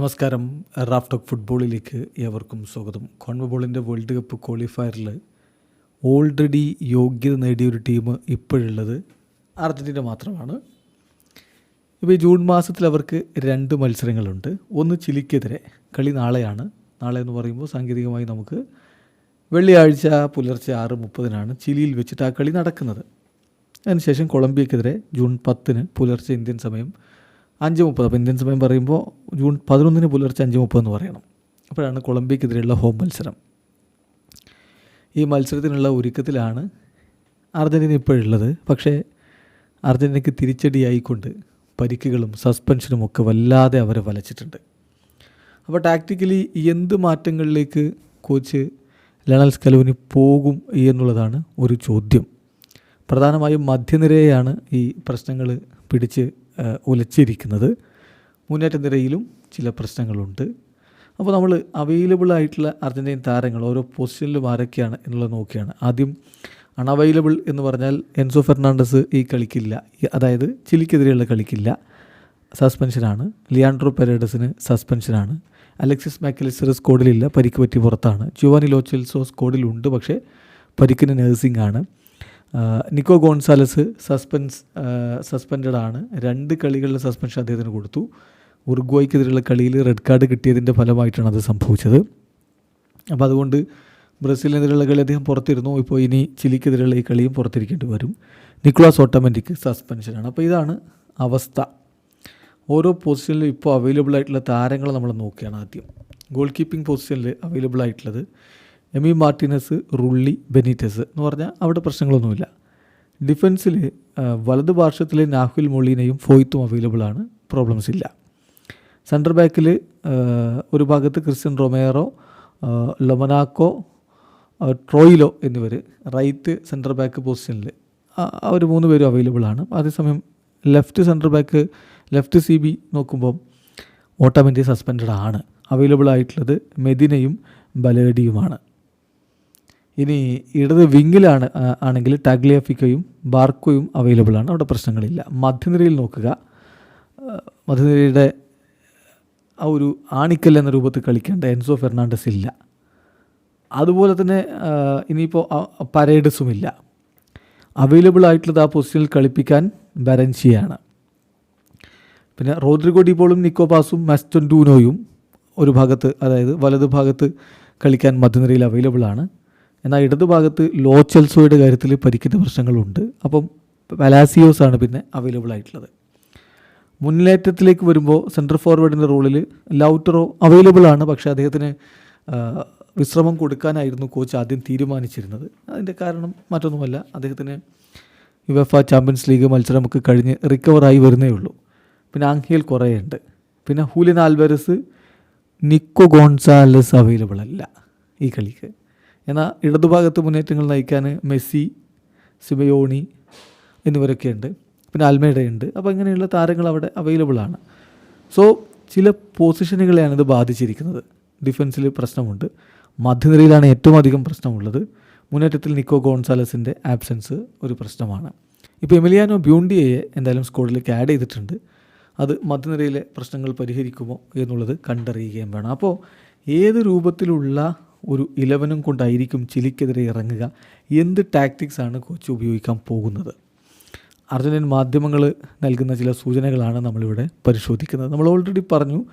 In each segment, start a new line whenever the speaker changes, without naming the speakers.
നമസ്കാരം. Raf talk ഫുട്ബോളിലേക്ക് ഏവർക്കും സ്വാഗതം. കോൺവബോളിന്റെ വേൾഡ് കപ്പ് ക്വാളിഫയറിൽ ഓൾറെഡി യോഗ്യത നേടിയ ഒരു ടീം ഇപ്പോഴുള്ളത് അർജന്റീന മാത്രമാണ്. ഇപ്പോൾ ജൂൺ മാസത്തിൽ അവർക്ക് രണ്ട് മത്സരങ്ങളുണ്ട്. ഒന്ന് ചിലിക്കെതിരെ കളി നാളെയാണ്. നാളെ എന്ന് പറയുമ്പോൾ സാങ്കേതികമായി നമുക്ക് വെള്ളിയാഴ്ച പുലർച്ചെ ആറ് മുപ്പതിനാണ് ചിലിയിൽ വെച്ചിട്ട് ആ കളി നടക്കുന്നത്. അതിനുശേഷം കൊളംബിയക്കെതിരെ ജൂൺ പത്തിന് പുലർച്ചെ ഇന്ത്യൻ സമയം അഞ്ച് മുപ്പത് അപ്പോൾ ഇന്ത്യൻ സമയം പറയുമ്പോൾ ജൂൺ പതിനൊന്നിന് പുലർച്ചെ അഞ്ച് മുപ്പത് എന്ന് പറയണം. അപ്പോഴാണ് കൊളംബിയക്കെതിരെയുള്ള ഹോം മത്സരം. ഈ മത്സരത്തിനുള്ള ഒരുക്കത്തിലാണ് അർജന്റീന ഇപ്പോഴുള്ളത്. പക്ഷേ അർജന്റീനയ്ക്ക് തിരിച്ചടിയായിക്കൊണ്ട് പരിക്കുകളും സസ്പെൻഷനും ഒക്കെ വല്ലാതെ അവരെ വലച്ചിട്ടുണ്ട്. അപ്പോൾ ടാക്റ്റിക്കലി എന്ത് മാറ്റങ്ങളിലേക്ക് കോച്ച് ലണൽ സ്കലോനി പോകും എന്നുള്ളതാണ് ഒരു ചോദ്യം. പ്രധാനമായും മധ്യനിരയെയാണ് ഈ പ്രശ്നങ്ങൾ പിടിച്ച് ഉലച്ചിരിക്കുന്നത് മുന്നേറ്റ നിരയിലും ചില പ്രശ്നങ്ങളുണ്ട്. അപ്പോൾ നമ്മൾ അവൈലബിൾ ആയിട്ടുള്ള അർജന്റീൻ താരങ്ങൾ ഓരോ പൊസിഷനിലും ആരൊക്കെയാണ് എന്നുള്ളത് നോക്കിയാണ്. ആദ്യം അൺഅവൈലബിൾ എന്ന് പറഞ്ഞാൽ എൻസോ ഫെർണാണ്ടസ് ഈ കളിക്കില്ല. അതായത് ചിലിക്കെതിരെയുള്ള കളിക്കില്ല. സസ്പെൻഷനാണ് ലിയാൻഡ്രോ പെരേഡസിന് സസ്പെൻഷനാണ് അലക്സിസ് മാക്കലിസ്റ്റർ സ്കോഡിലില്ല പരിക്ക് പറ്റി പുറത്താണ്. ജുവാനി ലോച്ചെൽസോ സ്കോഡിലുണ്ട് പക്ഷേ പരിക്കിന് നേഴ്സിംഗ് ആണ്. നിക്കോ ഗോൺസാലസ് സസ്പെൻസ് സസ്പെൻഡഡ് ആണ് രണ്ട് കളികളിലെ സസ്പെൻഷൻ അദ്ദേഹത്തിന് കൊടുത്തു. ഉറുഗ്വായ്ക്കെതിരെയുള്ള കളിയിൽ റെഡ് കാർഡ് കിട്ടിയതിന്റെ ഫലമായിട്ടാണ് അത് സംഭവിച്ചത്. അപ്പോൾ അതുകൊണ്ട് ബ്രസീലിനെതിരെയുള്ള കളി അദ്ദേഹം പുറത്തിരുന്നു. ഇപ്പോൾ ഇനി ചിലിക്കെതിരെയുള്ള ഈ കളിയും പുറത്തിരിക്കേണ്ടി വരും. നിക്കോളാസ് ഓട്ടോമാറ്റിക് സസ്പെൻഷനാണ്. അപ്പോൾ ഇതാണ് അവസ്ഥ. ഓരോ പൊസിഷനിലും ഇപ്പോൾ അവൈലബിൾ ആയിട്ടുള്ള താരങ്ങൾ നമ്മൾ നോക്കുകയാണ് ആദ്യം. ഗോൾ കീപ്പിംഗ് പൊസിഷനിൽ അവൈലബിൾ ആയിട്ടുള്ളത് എമി മാർട്ടിനസ് റുള്ളി ബെനീറ്റസ് എന്ന് പറഞ്ഞാൽ അവിടെ പ്രശ്നങ്ങളൊന്നുമില്ല. ഡിഫൻസിൽ വലത് പാർശ്വത്തിലെ നാഹുൽ മൊളീനയും ഫോയ്ത്തും അവൈലബിൾ ആണ്. പ്രോബ്ലംസ് ഇല്ല. സെന്റർ ബാക്കിൽ ഒരു ഭാഗത്ത് ക്രിസ്ത്യൻ റൊമേറോ ലൊമനാക്കോ ട്രോയിലോ എന്നിവർ റൈറ്റ് സെന്റർ ബാക്ക് പൊസിഷനിൽ അവർ മൂന്ന് പേരും അവൈലബിൾ ആണ്. അതേസമയം left centre back left C B നോക്കുമ്പം ഓട്ടോമാറ്റിക് സസ്പെൻഡഡ് ആണ്. അവൈലബിൾ ആയിട്ടുള്ളത് മെദിനയും ബലേഡിയുമാണ്. ഇനി ഇടത് വിങ്ങിലാണ് ആണെങ്കിൽ ടാഗ്ലിയഫിക്കയും ബാർക്കോയും അവൈലബിൾ ആണ്. അവിടെ പ്രശ്നങ്ങളില്ല. മധ്യനിരയിൽ നോക്കുക. മധ്യനിരയുടെ ആ ഒരു ആണിക്കൽ എന്ന രൂപത്തിൽ കളിക്കേണ്ട എൻസോ ഫെർണാണ്ടസ് ഇല്ല. അതുപോലെ തന്നെ ഇനിയിപ്പോൾ പരേഡസും ഇല്ല അവൈലബിൾ ആയിട്ടുള്ളത് ആ പൊസിഷനിൽ കളിപ്പിക്കാൻ ബരൻഷിയാണ് പിന്നെ റോദ്രിഗോ ഡിപോളും നിക്കോപാസും മസ്റ്റൻഡൂനോയും ഒരു ഭാഗത്ത് അതായത് വലത് ഭാഗത്ത് കളിക്കാൻ മധ്യനിരയിൽ അവൈലബിൾ ആണ്. എന്നാൽ ഇടതുഭാഗത്ത് ലോച്ചെൽസോയുടെ കാര്യത്തിൽ പരിക്കിന്റെ പ്രശ്നങ്ങളുണ്ട്. അപ്പം വലാസിയോസ് ആണ് പിന്നെ അവൈലബിൾ ആയിട്ടുള്ളത്. മുന്നേറ്റത്തിലേക്ക് വരുമ്പോൾ സെൻട്രൽ ഫോർവേഡിന്റെ റോളിൽ ലൗട്ടറോ അവൈലബിൾ ആണ്. പക്ഷേ അദ്ദേഹത്തിന് വിശ്രമം കൊടുക്കാനായിരുന്നു കോച്ച് ആദ്യം തീരുമാനിച്ചിരുന്നത്. അതിന്റെ കാരണം മറ്റൊന്നുമല്ല. അദ്ദേഹത്തിന് യുവഫ ചാമ്പ്യൻസ് ലീഗ് മത്സരമൊക്കെ കഴിഞ്ഞ് റിക്കവറായി വരുന്നേ ഉള്ളൂ. പിന്നെ ആംഹിയൽ കുറേ ഉണ്ട് പിന്നെ Julian Alvarez Nico Gonzalez available അല്ല ഈ കളിക്ക്. എന്നാൽ ഇടതുഭാഗത്ത് മുന്നേറ്റങ്ങൾ നയിക്കാൻ മെസ്സി സിബയോണി എന്നിവരൊക്കെ ഉണ്ട് പിന്നെ അൽമേഡയുണ്ട് അപ്പോൾ ഇങ്ങനെയുള്ള താരങ്ങൾ അവിടെ അവൈലബിൾ ആണ്. സോ ചില പൊസിഷനുകളെയാണ് ഇത് ബാധിച്ചിരിക്കുന്നത്. ഡിഫൻസിൽ പ്രശ്നമുണ്ട്. മധ്യനിരയിലാണ് ഏറ്റവും അധികം പ്രശ്നമുള്ളത്. മുന്നേറ്റത്തിൽ നിക്കോ ഗോൺസാലസിന്റെ ആബ്സെൻസ് ഒരു പ്രശ്നമാണ്. ഇപ്പോൾ എമിലിയാനോ ബ്യൂണ്ടിയയെ എന്തായാലും സ്കോഡിലേക്ക് ആഡ് ചെയ്തിട്ടുണ്ട്. അത് മധ്യനിരയിലെ പ്രശ്നങ്ങൾ പരിഹരിക്കുമോ എന്നുള്ളത് കണ്ടറിയുകയും വേണം. അപ്പോൾ ഏത് രൂപത്തിലുള്ള ഒരു ഇലവനും കൊണ്ടായിരിക്കും ചിലിക്കെതിരെ ഇറങ്ങുക. എന്ത് ടാക്ടിക്സാണ് കോച്ച് ഉപയോഗിക്കാൻ പോകുന്നത്? അർജന്റീൻ മാധ്യമങ്ങൾ നൽകുന്ന ചില സൂചനകളാണ് നമ്മളിവിടെ പരിശോധിക്കുന്നത്. നമ്മൾ ഓൾറെഡി പറഞ്ഞു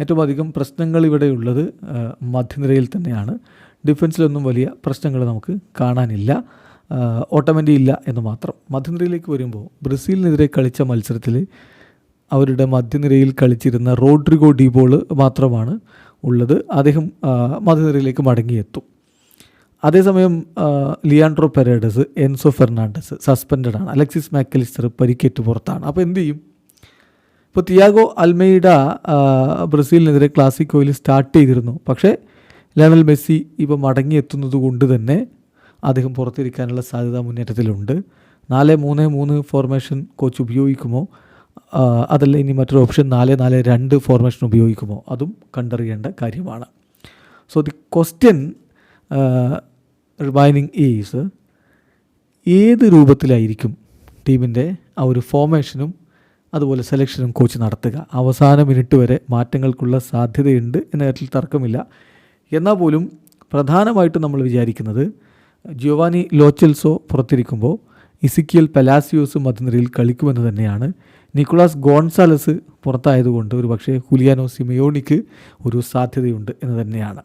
ഏറ്റവും അധികം പ്രശ്നങ്ങൾ ഇവിടെയുള്ളത് മധ്യനിരയിൽ തന്നെയാണ്. ഡിഫൻസിലൊന്നും വലിയ പ്രശ്നങ്ങൾ നമുക്ക് കാണാനില്ല. ഓട്ടോമെന്റി ഇല്ല എന്ന് മാത്രം. മധ്യനിരയിലേക്ക് വരുമ്പോൾ ബ്രസീലിനെതിരെ കളിച്ച മത്സരത്തിൽ അവരുടെ മധ്യനിരയിൽ കളിച്ചിരുന്ന റോഡ്രിഗോ ഡിബോൾ മാത്രമാണ് ഉള്ളത് അദ്ദേഹം മധുനിരയിലേക്ക് മടങ്ങിയെത്തും. അതേസമയം Leandro Paredes Enzo Fernandez suspended ആണ് അലക്സിസ് മാക്കലിസ്റ്റർ പരിക്കേറ്റ് പുറത്താണ്. അപ്പോൾ എന്ത് ചെയ്യും? ഇപ്പോൾ തിയാഗോ അൽമെയ്ഡ ആ, ബ്രസീലിനെതിരെ ക്ലാസിക്കോയിൽ സ്റ്റാർട്ട് ചെയ്തിരുന്നു. പക്ഷേ ലയണൽ മെസ്സി ഇപ്പോൾ മടങ്ങിയെത്തുന്നത് കൊണ്ട് തന്നെ അദ്ദേഹം പുറത്തിരിക്കാനുള്ള സാധ്യത മുന്നേറ്റത്തിലുണ്ട്. നാല് മൂന്ന് മൂന്ന് ഫോർമേഷൻ കോച്ച് ഉപയോഗിക്കുമോ? അതല്ല ഇനി മറ്റൊരു ഓപ്ഷൻ നാല് നാല് രണ്ട് ഫോർമേഷൻ ഉപയോഗിക്കുമോ? അതും കണ്ടറിയേണ്ട കാര്യമാണ്. So the question remaining is ഏത് രൂപത്തിലായിരിക്കും ടീമിന്റെ ആ ഒരു ഫോർമേഷനും അതുപോലെ സെലക്ഷനും കോച്ച് നടത്തുക? അവസാന മിനിറ്റ് വരെ മാറ്റങ്ങൾക്കുള്ള സാധ്യതയുണ്ട് എന്ന കാര്യത്തിൽ തർക്കമില്ല. എന്നാൽ പോലും പ്രധാനമായിട്ടും നമ്മൾ വിചാരിക്കുന്നത് ജിയോവാനി ലോച്ചൽസോ പുറത്തിരിക്കുമ്പോൾ ഇസിക്കിയൽ പെലാസിയോസും മധ്യനിരയിൽ കളിക്കുമെന്ന് തന്നെയാണ്. നിക്കോളാസ് ഗോൺസാലസ് പുറത്തായതുകൊണ്ട് ഒരു പക്ഷേ ഹുലിയാനോ സിമയോണിക്ക് ഒരു സാധ്യതയുണ്ട് എന്ന് തന്നെയാണ്.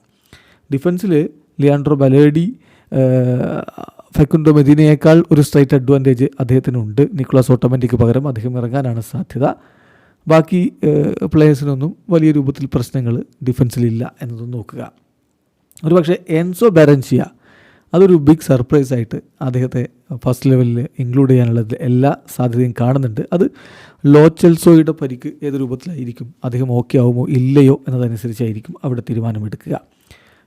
ഡിഫൻസിൽ ലിയാൻഡ്രോ ബലേഡി ഫെക്കുണ്ടോ മെദീനയേക്കാൾ ഒരു സ്ട്രൈറ്റ് അഡ്വാന്റേജ് അദ്ദേഹത്തിനുണ്ട്. നിക്കുളാസ് ഓട്ടോമാറ്റിക്ക് പകരം അദ്ദേഹം ഇറങ്ങാനാണ് സാധ്യത. ബാക്കി പ്ലെയേഴ്സിനൊന്നും വലിയ രൂപത്തിൽ പ്രശ്നങ്ങൾ ഡിഫൻസിലില്ല എന്നതും നോക്കുക. ഒരു പക്ഷേ എൻസോ ബെറൻസിയ അതൊരു ബിഗ് സർപ്രൈസ് ആയിട്ട് അദ്ദേഹത്തെ ഫസ്റ്റ് ലെവലിൽ ഇൻക്ലൂഡ് ചെയ്യാനുള്ള എല്ലാ സാധ്യതയും കാണുന്നുണ്ട്. അത് ലോച്ചെൽസോയുടെ പരിക്ക് ഏത് രൂപത്തിലായിരിക്കും? അദ്ദേഹം ഓക്കെ ആവുമോ? ഇല്ലയോ? എന്നതനുസരിച്ചായിരിക്കും അവിടെ തീരുമാനമെടുക്കുക.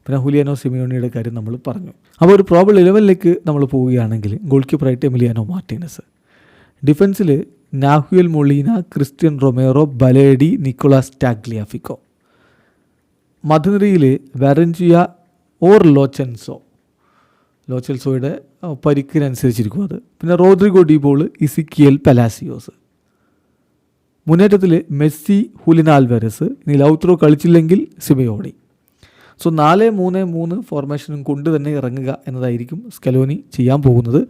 പിന്നെ ഹുലിയാനോ സിമിയോണിയുടെ കാര്യം നമ്മൾ പറഞ്ഞു. അപ്പോൾ ഒരു പ്രോബിൾ ലെവലിലേക്ക് നമ്മൾ പോവുകയാണെങ്കിൽ ഗോൾ കീപ്പറായിട്ട് Emiliano Martinez ഡിഫൻസിൽ Nahuel Molina Cristian Romero Balerdi Nicolas Tagliafico. മധുനിരയിൽ വെറഞ്ചിയ ഓർ ലോച്ചൻസോ ലോച്ചൽസോയുടെ പരിക്കിനനുസരിച്ചിരിക്കും അത്. പിന്നെ Rodrigo De Paul Exequiel Palacios. മുന്നേറ്റത്തിൽ മെസ്സി ഹുലിൻ ഇനി ലൗത്രോ കളിച്ചില്ലെങ്കിൽ സിമയോണി. സോ നാല് മൂന്ന് മൂന്ന് ഫോർമേഷനും കൊണ്ട് തന്നെ ഇറങ്ങുക എന്നതായിരിക്കും സ്കലോനി ചെയ്യാൻ പോകുന്നത്.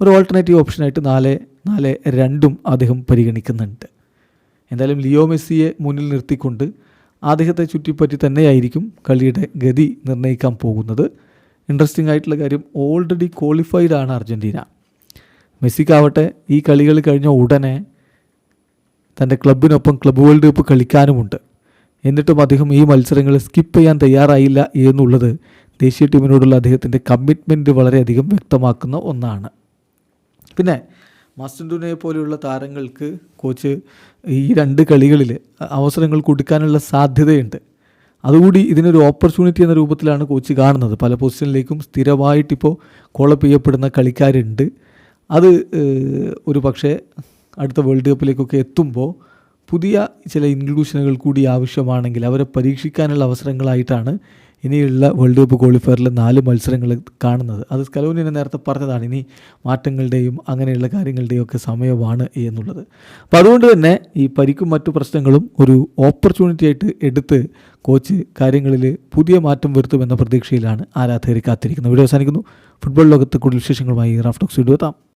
ഒരു ഓൾട്ടർനേറ്റീവ് ഓപ്ഷനായിട്ട് നാല് നാല് രണ്ടും അദ്ദേഹം പരിഗണിക്കുന്നുണ്ട്. എന്തായാലും ലിയോ മെസ്സിയെ മുന്നിൽ നിർത്തിക്കൊണ്ട് അദ്ദേഹത്തെ ചുറ്റിപ്പറ്റി തന്നെയായിരിക്കും കളിയുടെ ഗതി നിർണയിക്കാൻ പോകുന്നത്. ഇൻട്രസ്റ്റിംഗ് ആയിട്ടുള്ള കാര്യം ഓൾറെഡി ക്വാളിഫൈഡ് ആണ് അർജന്റീന മെസ്സിക്കാവട്ടെ ഈ കളികൾ കഴിഞ്ഞ ഉടനെ തന്റെ ക്ലബിനൊപ്പം ക്ലബ് വേൾഡ് കപ്പ് കളിക്കാനുമുണ്ട്. എന്നിട്ടും അദ്ദേഹം ഈ മത്സരങ്ങൾ സ്കിപ്പ് ചെയ്യാൻ തയ്യാറായില്ല എന്നുള്ളത് ദേശീയ ടീമിനോടുള്ള അദ്ദേഹത്തിന്റെ കമ്മിറ്റ്മെന്റ് വളരെയധികം വ്യക്തമാക്കുന്ന ഒന്നാണ്. പിന്നെ മസ്റ്റൻഡുനെ പോലെയുള്ള താരങ്ങൾക്ക് കോച്ച് ഈ രണ്ട് കളികളിൽ അവസരങ്ങൾ കൊടുക്കാനുള്ള സാധ്യതയുണ്ട്. അതുകൂടി ഇതിനൊരു ഓപ്പർച്യൂണിറ്റി എന്ന രൂപത്തിലാണ് കോച്ച് കാണുന്നത്. പല പൊസിഷനിലേക്കും സ്ഥിരമായിട്ടിപ്പോൾ കോളപ്പ് ചെയ്യപ്പെടുന്ന കളിക്കാരുണ്ട്. അത് ഒരു പക്ഷേ അടുത്ത വേൾഡ് കപ്പിലേക്കൊക്കെ എത്തുമ്പോൾ പുതിയ ചില ഇൻക്ലൂഷനുകൾ കൂടി ആവശ്യമാണെങ്കിൽ അവരെ പരീക്ഷിക്കാനുള്ള അവസരങ്ങളായിട്ടാണ് ഇനിയുള്ള വേൾഡ് കപ്പ് ക്വാളിഫയറിലെ നാല് മത്സരങ്ങൾ കാണുന്നത്. അത് സ്കലോനി തന്നെ നേരത്തെ പറഞ്ഞതാണ്. ഇനി മാറ്റങ്ങളുടെയും അങ്ങനെയുള്ള കാര്യങ്ങളുടെയും ഒക്കെ സമയമാണ് എന്നുള്ളത്. അപ്പോൾ അതുകൊണ്ട് തന്നെ ഈ പരിക്കും മറ്റു പ്രശ്നങ്ങളും ഒരു ഓപ്പർച്യൂണിറ്റി ആയിട്ട് എടുത്ത് കോച്ച് കാര്യങ്ങളിൽ പുതിയ മാറ്റം വരുത്തുമെന്ന പ്രതീക്ഷയിലാണ് ആരാധകർ കാത്തിരിക്കുന്നത്. വീഡിയോ അവസാനിക്കുന്നു. ഫുട്ബോൾ ലോകത്ത് കൂടുതൽ വിശേഷങ്ങളുമായി റാഫ്റ്റോക്സ് എത്താം.